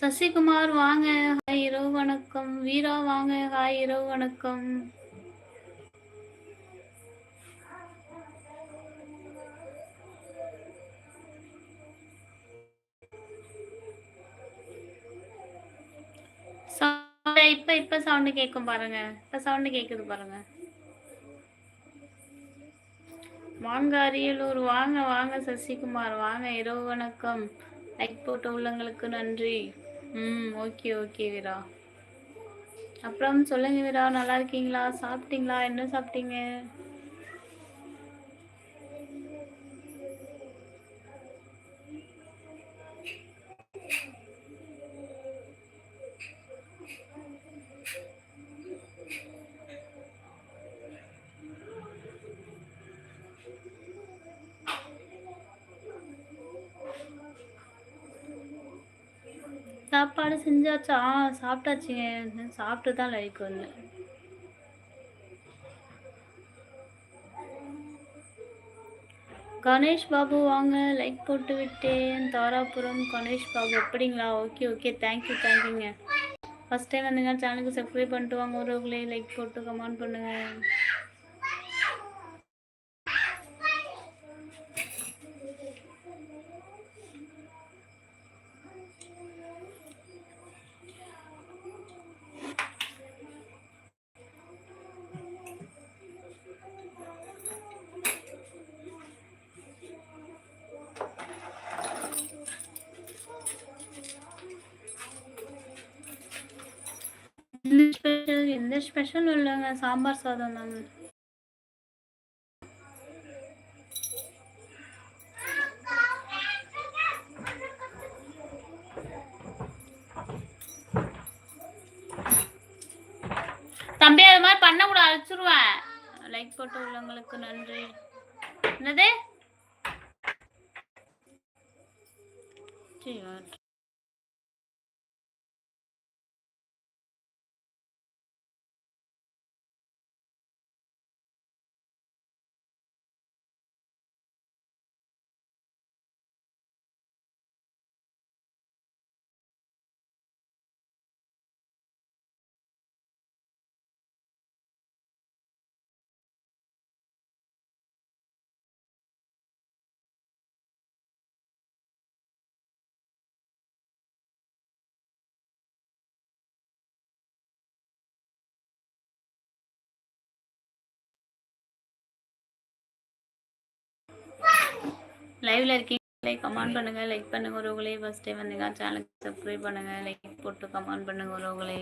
சசிகுமார் வாங்க. ஹாய் இரவு வணக்கம். வீரா வாங்க. ஹாய் இரவு வணக்கம். இப்ப இப்ப சவுண்ட் கேட்கும் பாருங்க. இப்ப சவுண்ட் கேக்குது பாருங்க. வாங்க அரியலூர் வாங்க வாங்க சசிகுமார். வாங்க இரவு வணக்கம். லைக் போட்ட உள்ளங்களுக்கு நன்றி. ம் ஓகே ஓகே வீரா. அப்புறம் சொல்லுங்க வீரா நல்லா இருக்கீங்களா? சாப்பிட்டீங்களா? என்ன சாப்பிட்டீங்க? சாப்பாடு செஞ்சாச்சா? ஆ சாப்பிட்டாச்சுங்க. சாப்பிட்டு தான் லைக் வந்தேன். கணேஷ் பாபு வாங்க. லைக் போட்டு விட்டேன். தாராபுரம் கணேஷ் பாபு. அப்படிங்களா ஓகே ஓகே. தேங்க்யூ தேங்க்யூங்க ஃபஸ்ட் டைம் வந்துங்க சேனலுக்கு சப்ஸ்கிரைப் பண்ணிட்டு வாங்க. ஒருவர்களே லைக் போட்டு கமெண்ட் பண்ணுங்கள் ஸ்பெஷல் எந்த ஸ்பெஷல் இல்லைங்க சாம்பார் சாதம் தாங்க தம்பி அது மாதிரி பண்ண கூட அழைச்சிருவேன் லைக் போட்டு உள்ளவங்களுக்கு நன்றி. என்னது? சரி லைவ்ல இருக்கீங்க. லைக் கமெண்ட் பண்ணுங்க. லைக் பண்ணுங்க ஒருவங்களே ஃபர்ஸ்ட் டைம் வந்தீங்க. சேனலுக்கு சப்ஸ்கிரைப் பண்ணுங்க. லைக் போட்டு கமெண்ட் பண்ணுங்க ஒருவங்களே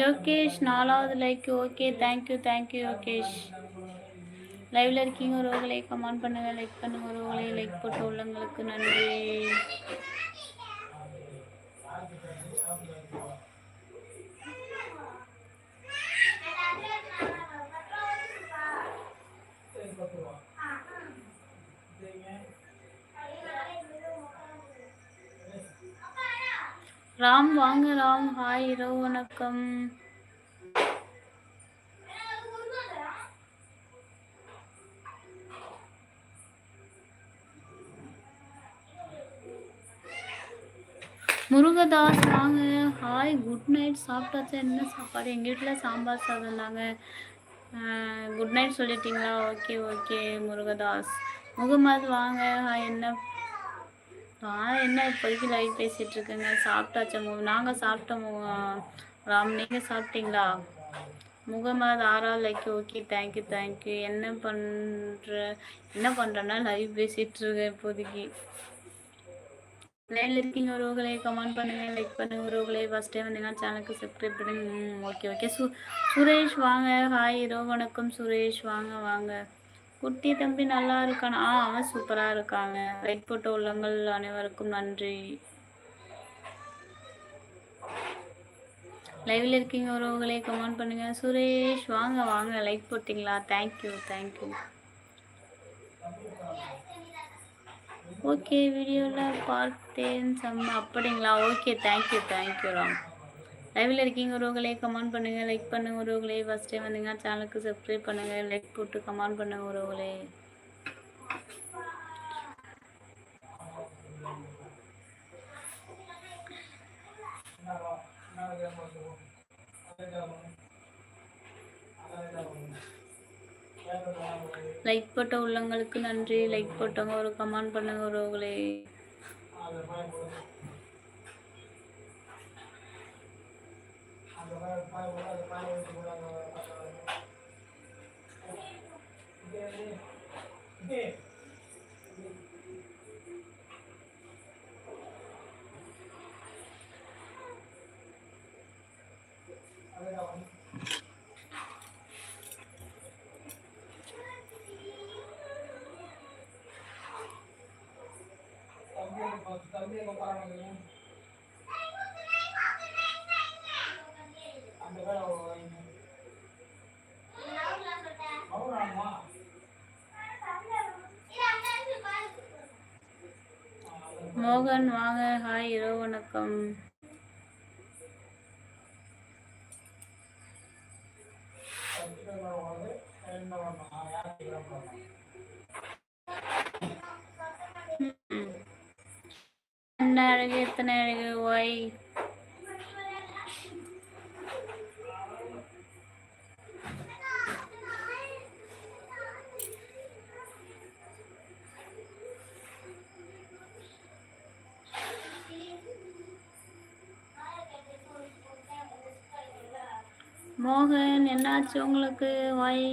யோகேஷ் நாலாவது like okay thank you thank you Yogesh. லைவ்ல இருக்கீங்க உறவுகளை கமெண்ட் பண்ணுங்க லைக் பண்ணுங்க உறவுகளை லைக் போட்டு உள்ளங்களுக்கு நன்றி. ராம் வாங்க ராம். ஹாய் இரவு வணக்கம். முருகதாஸ் வாங்க. ஹாய் குட் நைட் சாப்பிட்டாச்சா? என்ன சாப்பாடு? எங்கள் வீட்டில் சாம்பார் சாதம் தாங்க குட் நைட் சொல்லிட்டீங்களா? Okay okay Murugadoss. முகமது வாங்க. ஹாய் என்ன நான் என்ன இப்போதைக்கு லைவ் பேசிகிட்டு இருக்கேங்க? சாப்பிட்டாச்சா மு? நாங்கள் சாப்பிட்டோம் ராம் நீங்கள் சாப்பிட்டீங்களா? முகமது ஆறா லைக் ஓகே தேங்க்யூ தேங்க்யூ என்ன பண்ணுற என்ன பண்ணுறேன்னா லைவ் பேசிகிட்டு இருக்கேன் இப்போதைக்கு. லைனில் இருக்கீங்க உறவுகளை கமெண்ட் பண்ணுங்க லைக் பண்ணுங்க உறவுகளை ஃபஸ்ட் டைம் வந்தீங்கன்னா சேனலுக்கு சப்ஸ்கிரைப் பண்ணுங்க. ஓகே ஓகே சு சுரேஷ் வாங்க. ஹாய் இரவு வணக்கம் சுரேஷ். வாங்க வாங்க. குட்டி தம்பி நல்லா இருக்கானா. ஆ அவன் சூப்பராக இருக்காங்க. லைக் போட்ட உள்ளங்கள் அனைவருக்கும் நன்றி. லைவ்ல இருக்கீங்க உறவுகளே கமெண்ட் பண்ணுங்க. சுரேஷ் வாங்க வாங்க. லைக் போட்டிங்களா? தேங்க்யூ தேங்க்யூ ஓகே வீடியோவில் பார்த்தேன். சம் அப்படிங்களா? Okay thank you thank you Ram. லைவில் இருக்கீங்க உறவுகளே கமெண்ட் பண்ணுங்கள் லைக் பண்ணுங்கள் உறவுகளே. ஃபஸ்ட் டைம் வந்தீங்க சேனலுக்கு சப்ஸ்கிரைப் பண்ணுங்கள் லைக் போட்டு கமெண்ட் பண்ணுங்கள் உறவுகளே. லைக் போட்ட உள்ளங்களுக்கு நன்றி. லைக் போட்டவங்க ஒரு கமெண்ட் பண்ணுங்க también comparamos மோகன் வாங்க. ஹாய் இரவு வணக்கம். என்ன அழகு எத்தனை அழகு? ஒய் மோகன் என்னாச்சு உங்களுக்கு? வாய்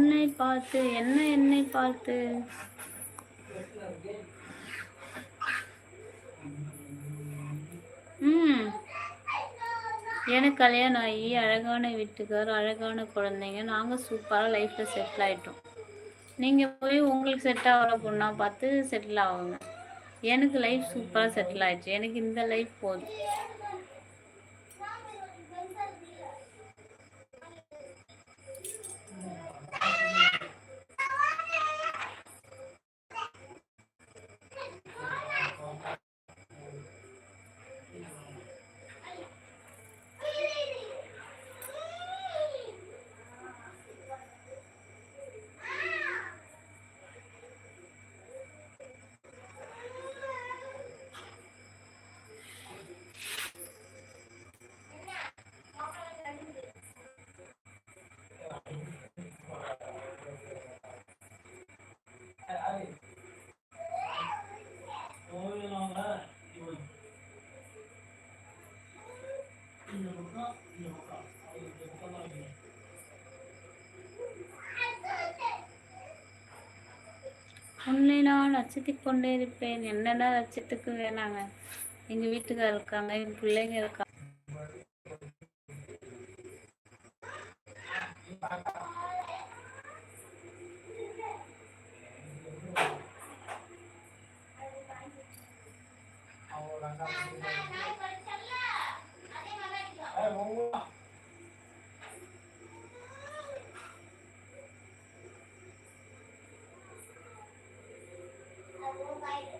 உன்னை பார்த்து என்ன என்னை பார்த்து? ம். எனக்கு கல்யாணம் ஆகி அழகான வீட்டுக்கார் அழகான குழந்தைங்க. நாங்கள் சூப்பராக லைஃப்பில் செட்டில் ஆகிட்டோம் நீங்கள் போய் உங்களுக்கு செட் ஆகிற பொண்ணாக பார்த்து செட்டில் ஆகுங்க எனக்கு லைஃப் சூப்பராக செட்டில் ஆயிடுச்சு. எனக்கு இந்த லைஃப் போதும். உன்னை நான் லட்சத்துக்கு கொண்டே இருப்பேன் என்னென்ன லட்சத்துக்கு வேணாங்க எங்க வீட்டுக்கார் இருக்காங்க என் பிள்ளைங்க இருக்காங்க Thank. guys.